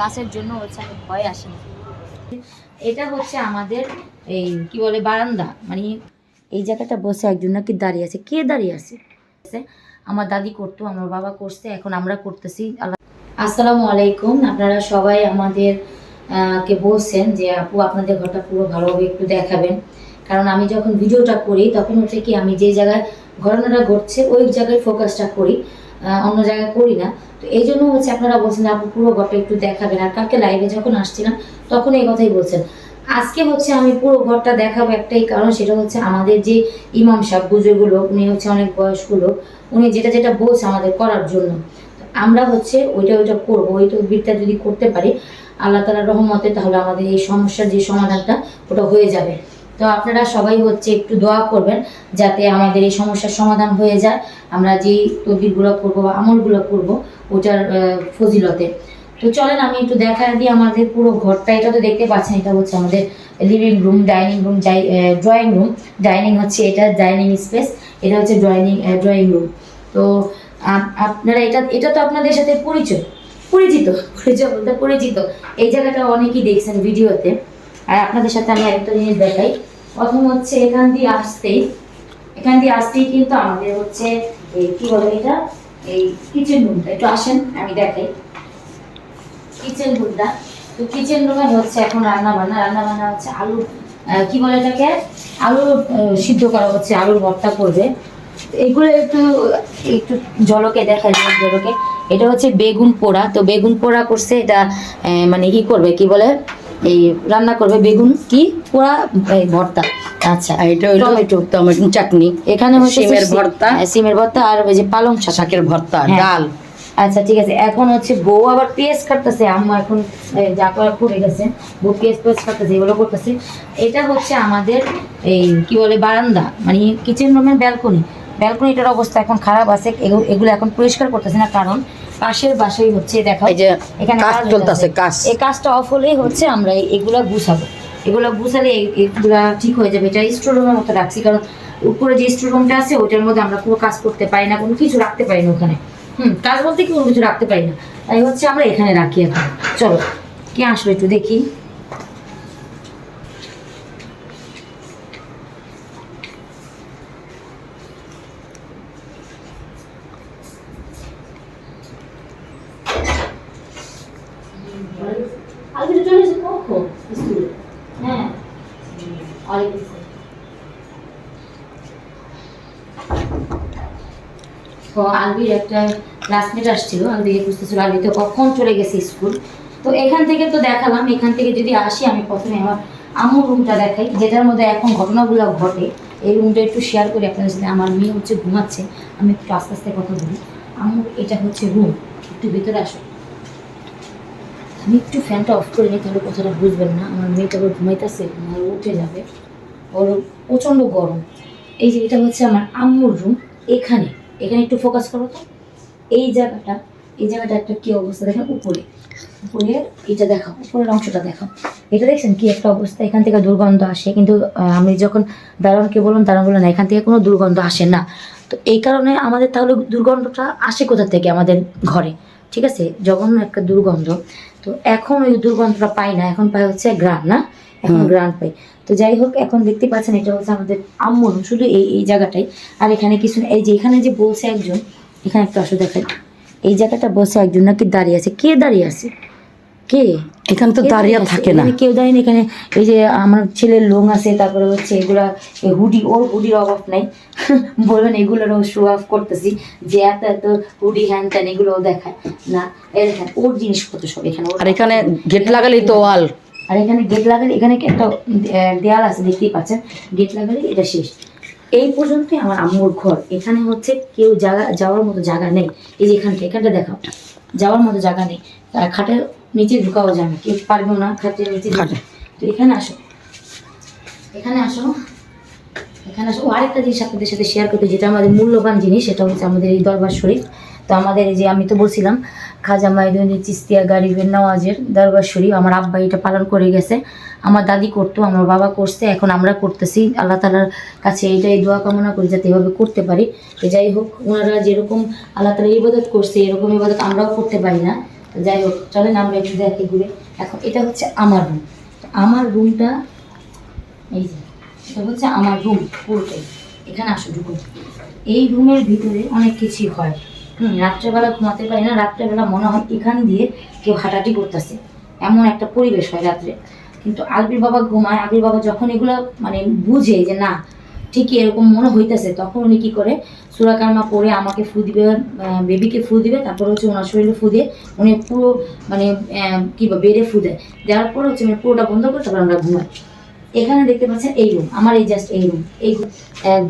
গাছের জন্য হচ্ছে আমি ভয় আসি এটা হচ্ছে আমাদের এই কি বলে, বারান্দা। মানে এই জায়গাটা বসে একজন নাকি দাঁড়িয়ে আছে। কে দাঁড়িয়ে আছে? আমার দাদি করতো, আমার বাবা করছে, এখন আমরা করতেছি। আসসালামু আলাইকুম। আপনারা সবাই আমাদের কে বলছেন যে, আপু, আপনাদের ঘরটা পুরো ভালোভাবে একটু দেখাবেন। কারণ আমি যখন ভিডিওটা করি, তখন হচ্ছে কি, আমি যে জায়গায় ঘটনাটা ঘটছে, ওই জায়গায় ফোকাসটা করি। অন্য জায়গায় করি না। তো এই জন্য হচ্ছে আপনারা বলছেন, আপু, পুরো ঘরটা একটু দেখাবেন। আর কালকে লাইভে যখন আসছিলাম তখন এই কথাই বলছেন। আজকে হচ্ছে আমি পুরো ঘরটা দেখাবো একটাই কারণ, সেটা হচ্ছে আমাদের যে ইমাম সাহেব বুজুর্গুলো উনি হচ্ছে অনেক বয়স্ক লোক। উনি যেটা যেটা বলছে আমাদের করার জন্য। আমরা হচ্ছে ওইটা ওইটা করব, ওই তদবিরটা যদি করতে পারি, আল্লাহ তালার রহমতে তাহলে আমাদের এই সমস্যার যে সমাধানটা, ওটা হয়ে যাবে। তো আপনারা সবাই হচ্ছে একটু দোয়া করবেন যাতে আমাদের এই সমস্যার সমাধান হয়ে যায়। আমরা যেই তদবিরগুলো করব বা আমলগুলো করব, ওটার ফজিলতে। তো চলেন, আমি একটু দেখা দিই আমাদের পুরো ঘরটা। এটা তো দেখতে পাচ্ছেন, এটা হচ্ছে আমাদের living room dining room drawing room dining হচ্ছে এটা ডাইনিং স্পেস এটা হচ্ছে ড্রয়িং ড্রয়িং রুম তো আপ- আপনারা এটা এটা তো আপনাদের সাথে পরিচয়, পরিচিত, পরিচয় বলতে পরিচিত। এই জায়গাটা অনেকেই দেখছেন ভিডিওতে। আর আপনাদের সাথে আমি একটা জিনিস দেখাই। প্রথম হচ্ছে এখান দিয়ে আসতেই। এখান দিয়ে আসতেই কিন্তু আমাদের হচ্ছে এই কি বলে এটা? এই কিচেন রুমটা একটু আসেন, আমি দেখাই। কিচেন রুমটা তো কিচেন রুমে হচ্ছে এখন রান্না বান্না রান্না বান্না হচ্ছে আলু কি বলে এটাকে? আলু সিদ্ধ করা হচ্ছে, আলুর ভর্তা করবে। এগুলো একটু একটু জলকে দেখা যায় জলকে এটা হচ্ছে বেগুন পোড়া। তো বেগুন পোড়া করছে, এটা মানে কি করবে, কি বলে? এই রান্না করবে বেগুন কি? পোড়া এই ভর্তা। আচ্ছা এটা টমেটো। টমেটো চাটনি। এখানে হচ্ছে সিমের ভর্তা। হ্যাঁ, সিমের ভর্তা আর ওই যে পালং শাক। শাকের ভর্তা হ্যাঁ। ডাল। আচ্ছা ঠিক আছে। এখন হচ্ছে বউ আবার পেঁয়াজ কাটতেছে। আম্মু এখন যা করার করে গেছে। বউ পেঁয়াজ পেঁয়াজ কাটতেছে এগুলো করতেছে। এটা হচ্ছে আমাদের এই কি বলে বারান্দা। মানে কিচেন রুমের ব্যালকনি ব্যালকনিটার অবস্থা এখন খারাপ আছে। এগুলো এখন পরিষ্কার করতেছে না কারণ পাশের বাসায় হচ্ছে দেখো এই যে এখানে কাজ। চলতেছে কাজ। এই কাজটা অফ হলেই হচ্ছে আমরা এগুলা গুছাবো। এগুলো গুছালে এগুলা ঠিক হয়ে যাবে। এটা স্টোর রুমের মতো রাখছি কারণ উপরে যে স্টোর রুমটা আছে ওইটার মধ্যে আমরা কোনো কাজ করতে পারি না কোনো কিছু রাখতে পারি না ওখানে। হুম কাজ বলতে কি কোনো কিছু রাখতে পারি না। তাই হচ্ছে আমরা এখানে রাখি এখন। চলো কে আসলো একটু দেখি। চলে এসে স্কুলে হ্যাঁ। আসসালাম। তো আলবির একটা ক্লাসমেট আসছিল, আলবিকে বুঝতেছিল আলবি তো কখন চলে গেছে স্কুল? তো এখান থেকে তো দেখালাম। এখান থেকে যদি আসি, আমি প্রথমে আমার আমুর রুমটা দেখাই, যেটার মধ্যে এখন ঘটনাগুলো ঘটে। এই রুমটা একটু শেয়ার করি আপনাদের সাথে। আমার মেয়ে হচ্ছে ঘুমাচ্ছে। আমি একটু আস্তে আস্তে কথা বলি। আমুর এটা হচ্ছে রুম একটু ভিতরে আসো। আমি একটু ফ্যানটা অফ করে নিই, তাহলে কথাটা বুঝবেন না। আমার মেয়েটা আবার ঘুমাইতেছে, ঘুমায় উঠে যাবে। ওর প্রচণ্ড গরম। এই যে এটা হচ্ছে আমার আম্মুর রুম এখানে। এখানে একটু ফোকাস করো তো। এই জায়গাটা এই জায়গাটা একটা কী অবস্থা দেখেন, উপরে। উপরে এটা দেখাও, উপরের অংশটা দেখাও। এটা দেখছেন কি একটা অবস্থা? এখান থেকে দুর্গন্ধ আসে, কিন্তু আমি যখন দারোয়ানকে বললাম দারোয়ান বলল, না, এখান থেকে কোনো দুর্গন্ধ আসে না। তো এই কারণে আমাদের তাহলে দুর্গন্ধটা আসে কোথা থেকে আমাদের ঘরে? ঠিক আছে? জঘন্য একটা দুর্গন্ধ। তো এখন ওই দুর্গন্ধটা পাই না এখন পাই হচ্ছে গ্রাম না? এখন গ্রাম পাই। তো যাই হোক এখন দেখতে পাচ্ছেন এটা হচ্ছে আমাদের আম্মুর শুধু এই এই জায়গাটাই। আর এখানে কিছু। এই যে এখানে যে বলছে একজন এখানে একটা আসলে দেখায় এই জায়গাটা বসে একজন নাকি দাঁড়িয়ে আছে। কে দাঁড়িয়ে আছে? কে? এখানে তো দাঁড়িয়ে? থাকে না। কেউ নেই, এখানে। এই যে আমার ছেলের লোং আছে তারপরে হচ্ছে এগুলা হুডি ওর হুডির অভাব নাই। বলবেন এগুলোর ও শো অফ করতেছি যে এত এত হুডি হ্যান ত্যান এগুলো দেখায়। না দেখেন ওর জিনিসপত্র সব এখানে আর এখানে গেট লাগালেই তো ওয়াল। আর এখানে গেট লাগালে এখানে একটা দেয়াল আছে দেখতেই পাচ্ছেন? গেট লাগালে এটা শেষ। এই পর্যন্তই আমার আম্মুর ঘর। এখানে হচ্ছে কেউ জায়গা যাওয়ার মতো জায়গা নেই। এই যে এখানটা এখানটা দেখাও। যাওয়ার মতো জায়গা নেই। খাটের নিচে ঢুকাও যায় না কেউ পারবেও না খাটের নিচে। তো এখানে আসো। এখানে আসো। এখানে আসো। আরেকটা জিনিস আপনাদের সাথে শেয়ার করতে যেটা আমাদের মূল্যবান জিনিস সেটা হচ্ছে আমাদের এই দরবার শরীফ। তো আমাদের এই যে আমি তো বলছিলাম খাজা মাইদুনি চিস্তিয়া গারিবের নওয়াজের দরবার শরীফ আমার আব্বা এটা পালন করে গেছে। আমার দাদি করতো আমার বাবা করছে এখন আমরা করতেছি। আল্লাহ তালার কাছে এইটাই দোয়া কামনা করি যাতে এভাবে করতে পারি। তো যাই হোক ওনারা যেরকম আল্লাহ তালা ইবাদত করছে এরকম ইবাদত আমরাও করতে পারি না। যাই হোক, চলেন আমরা একটু দেখি ঘুরে। এখন এটা হচ্ছে আমার রুম আমার রুমটা এই যে, এটা হচ্ছে আমার রুম পুরোটাই। এখানে আসো ঢুকুন এই রুমের ভিতরে অনেক কিছুই হয়। হুম, রাত্রেবেলা ঘুমাতে পারি না, রাত্রেবেলা মনে হয় এখান দিয়ে কেউ হাঁটাহাঁটি করতেছে। এমন একটা পরিবেশ হয় রাত্রে। কিন্তু আলবির বাবা ঘুমায়, আলবির বাবা যখন এগুলো মানে বুঝে যে না ঠিকই এরকম মনে হইতেছে। তখন উনি কি করে সুরাকারমা পরে আমাকে ফু দিবে বেবিকে ফু দিবে তারপর হচ্ছে ওনার শরীরে ফু দিয়ে উনি পুরো মানে কি বা বেডে ফু দেয়। দেওয়ার পর হচ্ছে মানে পুরোটা বন্ধ করে তারপর আমরা ঘুমাই। এখানে দেখতে পাচ্ছেন এই রুম আমার এই জাস্ট এই রুম এই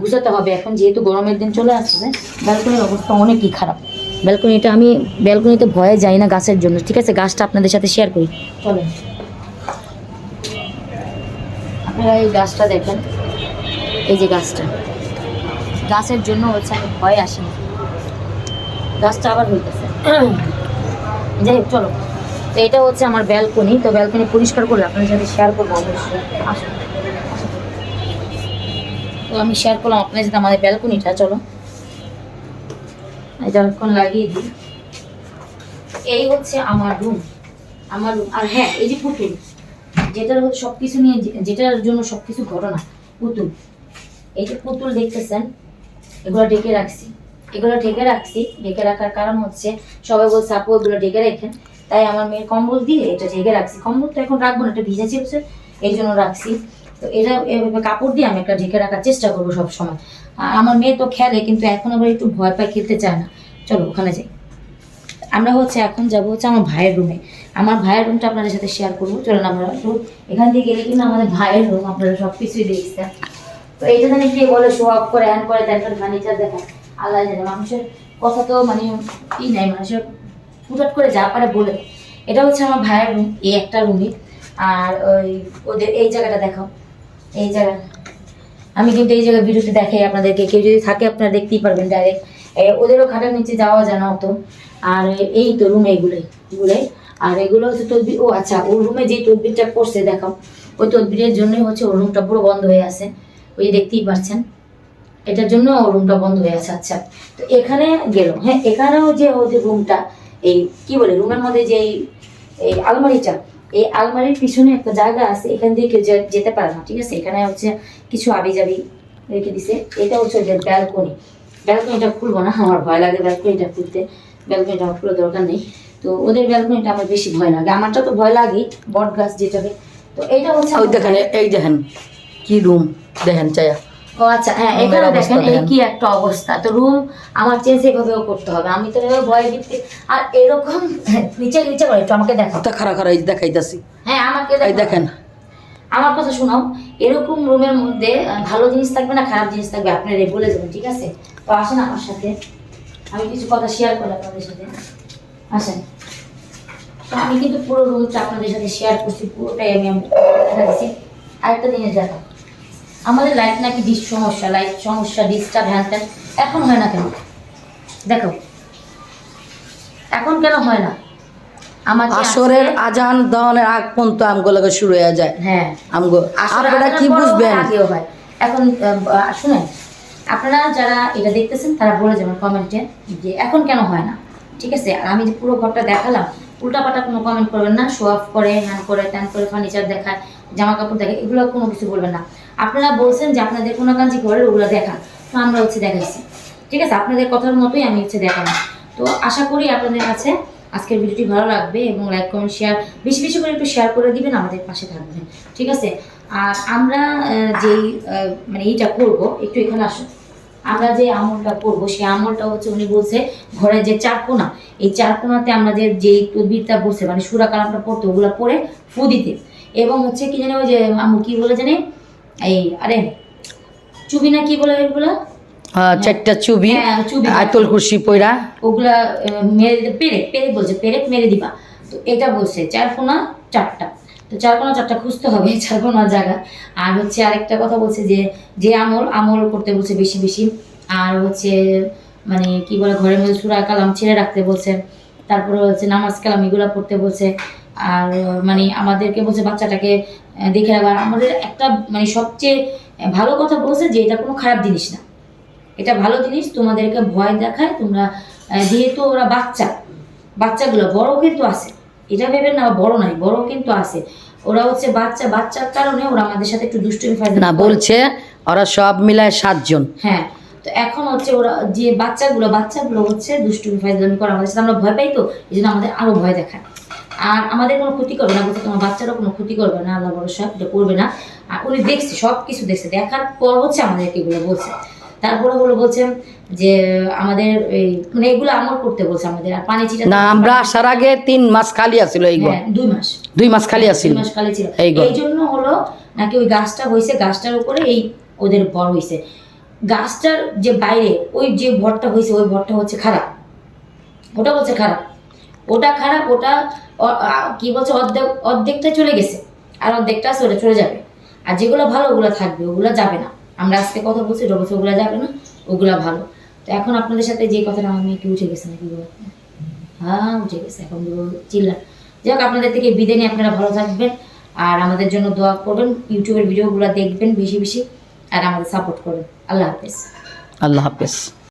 গুছাতে হবে। এখন যেহেতু গরমের দিন চলে আসছে ব্যালকনির অবস্থা অনেকই খারাপ। ব্যালকনিটা আমি ব্যালকনিতে ভয়ে যাই না গাছের জন্য। ঠিক আছে? গাছটা আপনাদের সাথে শেয়ার করি। চলেন। আপনারা এই গাছটা দেখেন। এই যে গাছটা। গাছের জন্য হচ্ছে আমি ভয় আসি। গাছটা আবার হইতেছে। যাই হোক, চলো। তো এটা হচ্ছে আমার ব্যালকনি তো ব্যালকনি পরিষ্কার করলে আপনাদের সাথে শেয়ার করব, অবশ্যই। তো আমি শেয়ার করলাম আপনার সাথে আমাদের ব্যালকনিটা চলো। এটা লাগিয়ে দিই। এই হচ্ছে আমার রুম আমার রুম আর হ্যাঁ এই যে পুতুল। যেটার হচ্ছে সব কিছু নিয়ে, যেটার জন্য সব কিছু ঘটনা, পুতুল। এই যে পুতুল দেখতেছেন, এগুলো ঢেকে রাখছি। এগুলো ঢেকে রাখছি ঢেকে রাখার কারণ হচ্ছে সবাই বলছে, আপু, এগুলো ঢেকে রেখেন। তাই আমার মেয়ের কম্বল দিয়ে এটা ঢেকে রাখছি। কম্বল তো এখন রাখব না, এটা ভিজে চেপেছে এই জন্য রাখছি। তো এটা এভাবে কাপড় দিয়ে আমি একটা ঢেকে রাখার চেষ্টা করব সব সময় আর আমার মেয়ে তো খেলে, কিন্তু এখন আবার একটু ভয় পায়, খেলতে চায় না। চলো, ওখানে যাই। আমরা হচ্ছে এখন যাব হচ্ছে আমার ভাইয়ের রুমে আমার ভাইয়ের রুমটা আপনাদের সাথে শেয়ার করব। চলুন আমরা এখান থেকে গেলে কিন্তু আমাদের ভাইয়ের রুম আপনারা সব কিছুই দেখছেন। তো এইটা জানি কে বলে শো অফ করে হ্যান করে তারপর ফার্নিচার দেখায় আল্লাহ জানে, মানুষের কথা তো মানে ই নাই, মানুষের হুটহাট করে যা পারে বলে। এটা হচ্ছে আমার ভাইয়ের রুম এই একটা রুমই আর ওই ওদের, এই জায়গাটা দেখাও এই জায়গা। আমি কিন্তু এই জায়গায় ভিডিওতে দেখাই আপনাদেরকে, কেউ যদি থাকে আপনারা দেখতেই পারবেন ডাইরেক্ট ওদেরও খাটের নিচে যাওয়া যায় না অত। আর এই তো রুম এইগুলোই এগুলোই। আর এগুলো হচ্ছে তদবির ও আচ্ছা ওর রুমে যে তদবিরটা করছে, দেখাও। ওই তদবিরের জন্যই হচ্ছে ওর রুমটা পুরো বন্ধ হয়ে আছে। ওই দেখতেই পাচ্ছেন এটার জন্য রুমটা বন্ধ হয়ে আছে আচ্ছা তো এখানে গেল হ্যাঁ এখানেও যে ওদের রুমটা এই কি বলে, রুমের মধ্যে যে এই আলমারিটা, এই আলমারির পিছনে একটা জায়গা আছে, এখান দিয়ে কেউ যেতে পারে না, ঠিক আছে? এখানে হচ্ছে কিছু আবি যাবি রেখে দিছে। এটা হচ্ছে ওদের ব্যালকনি ব্যালকনিটা খুলবো না, আমার ভয় লাগে ব্যালকনিটা খুলতে। ব্যালকনিটা আমার খুলে দরকার নেই। তো ওদের ব্যালকনিটা আমার বেশি ভয় লাগে। আমারটা তো ভয় লাগেই, বট গাছ যেটাকে। তো এইটা হচ্ছে ওই দেখেন এই দেখেন কি রুম দেখেন চায়া। ও আচ্ছা হ্যাঁ এখানে দেখেন এই কি একটা অবস্থা। তো রুম আমার চেঞ্জ এভাবেও করতে হবে। আমি তো এভাবে ভয় দিতে আর এরকম নিচে নিচে করে একটু আমাকে দেখাও। ওটা খারা খারা এই দেখাইতাছি। হ্যাঁ আমাকে। দেখেন। আমার কথা শোনাও এরকম রুমের মধ্যে ভালো জিনিস থাকবে না খারাপ জিনিস থাকবে? আপনারা বলে যাবেন ঠিক আছে? তো আসেন আমার সাথে। আমি কিছু কথা শেয়ার করি আপনাদের সাথে। আসেন। তো আমি কিন্তু পুরো রুমটা আপনাদের সাথে শেয়ার করছি পুরোটাই আমি আমি দেখা দিচ্ছি আরেকটা জিনিস দেখো আমাদের লাইট নাকি ডিস সমস্যা লাইট সমস্যা হ্যান ত্যান এখন হয় না কেন? দেখো এখন কেন হয় না? আমাকে আসরের আজান দানের আগ পর্যন্ত আমগো লাগে শুরু হয়ে যায়। হ্যাঁ। আমগো আপনারা কি বুঝবেন? এখন শুনেন আপনারা যারা এটা দেখতেছেন তারা বলে যাবেন কমেন্টে যে এখন কেন হয় না? ঠিক আছে? আর আমি যে পুরো ঘরটা দেখালাম উল্টাপাল্টা কোনো কমেন্ট করবেন না শো অফ করে হ্যান করে ত্যান করে ফার্নিচার দেখায় জামা কাপড় দেখায়, এগুলো কোনো কিছু বলবেন না। আপনারা বলছেন যে আপনাদের কোনো কাঞ্চি ঘরের ওগুলো দেখান, তো আমরা হচ্ছে দেখাইছি। ঠিক আছে? আপনাদের কথার মতোই আমি হচ্ছে দেখালাম তো আশা করি আপনাদের কাছে আজকের ভিডিওটি ভালো লাগবে এবং লাইক কমেন্ট শেয়ার বেশি বেশি করে একটু শেয়ার করে দিবেন, আমাদের পাশে থাকবেন। ঠিক আছে? আর আমরা যেই মানে এইটা করব, একটু এখানে আসুন। আমরা যে আমলটা করব সেই আমলটা হচ্ছে উনি বলছে ঘরের যে চার কোনা এই চার কোনাতে আমরা যে যেই তদবিরটা বলছে মানে সুরা কালামটা পড়তো ওগুলো পরে ফু দিতে। এবং হচ্ছে কি জানি ওই যে আমু কি বলে জানি এই আরে চুবি না কি বলে এগুলো? চারটা চুবি হ্যাঁ, চুবি। আয়তল কুরসি পয়রা ওগুলা মেরে দিতে পেরেক পেরেক বলছে পেরেক মেরে দিবা। তো এটা বলছে চার কোনা চারটা। তো চার কোনা চারটা খুঁজতে হবে চার কোনা জায়গা। আর হচ্ছে আরেকটা কথা বলছে যে যে আমল আমল করতে বলছে বেশি বেশি। আর হচ্ছে মানে কি বলে, ঘরের মধ্যে সুরা কালাম ছেড়ে রাখতে বলছে। তারপরে হচ্ছে নামাজ কালাম এগুলো পড়তে বলছে। আর মানে আমাদেরকে বলছে বাচ্চাটাকে দেখে রাখবার আমাদের একটা মানে সবচেয়ে ভালো কথা বলছে যে, এটা কোনো খারাপ জিনিস না। এটা ভালো জিনিস, তোমাদেরকে ভয় দেখায় তোমরা যেহেতু ওরা বাচ্চা, বাচ্চাগুলো বড় কিন্তু আছে। এটা ভেবেন না বড় নাই বড় কিন্তু আছে। ওরা হচ্ছে বাচ্চা বাচ্চার কারণে ওরা আমাদের সাথে একটু দুষ্টুমি ফাইজলামি না বলছে ওরা সব মিলায় সাতজন। হ্যাঁ তো এখন হচ্ছে ওরা যে বাচ্চাগুলো বাচ্চাগুলো হচ্ছে দুষ্টুমি ফাইজলামি করে আমাদের সাথে আমরা ভয় পাই তো এই জন্য আমাদের আরও ভয় দেখায়। আর আমাদের কোনো ক্ষতি করবে না বলছে তোমার বাচ্চারও কোনো ক্ষতি করবে না আল্লাহ ভরসা এটা করবে না। আর উনি দেখছে সব কিছু দেখছে দেখার পর হচ্ছে আমাদেরকে এগুলো বলছে। তারপরে হলো বলছে যে আমাদের এই মানে এগুলো আমল করতে বলছে আমাদের আর পানি চিটা না আমরা আসার আগে তিন মাস খালি আছিল এই হ্যাঁ দুই মাস। দুই মাস খালি আছিল দুই মাস খালি ছিল। এই জন্য হলো নাকি ওই গাছটা হয়েছে গাছটার উপরে এই ওদের হয়েছে গাছটার যে বাইরে ওই যে ভরটা হয়েছে ওই ভরটা হচ্ছে খারাপ। ওটা বলছে খারাপ। ওটা খারাপ ওটা কি বলছে অর্ধেক অর্ধেকটা চলে গেছে আর অর্ধেকটা ওটা চলে যাবে। আর যেগুলো ভালো ওগুলো থাকবে ওগুলো যাবে না। আমরা আজকে কথা বলছি ওটা বলছে ওগুলো যাবে না, ওগুলা ভালো। তো এখন আপনাদের সাথে যে কথাটা আমি কি উঠে গেছে নাকি? হ্যাঁ উঠে গেছে, এখন চিল্লা। যাই হোক আপনাদের থেকে বিদায় নিয়ে আপনারা ভালো থাকবেন, আর আমাদের জন্য দোয়া করবেন, ইউটিউবের ভিডিওগুলো দেখবেন বেশি বেশি, আর আমাদের সাপোর্ট করবেন। আল্লাহ হাফেজ। আল্লাহ হাফেজ।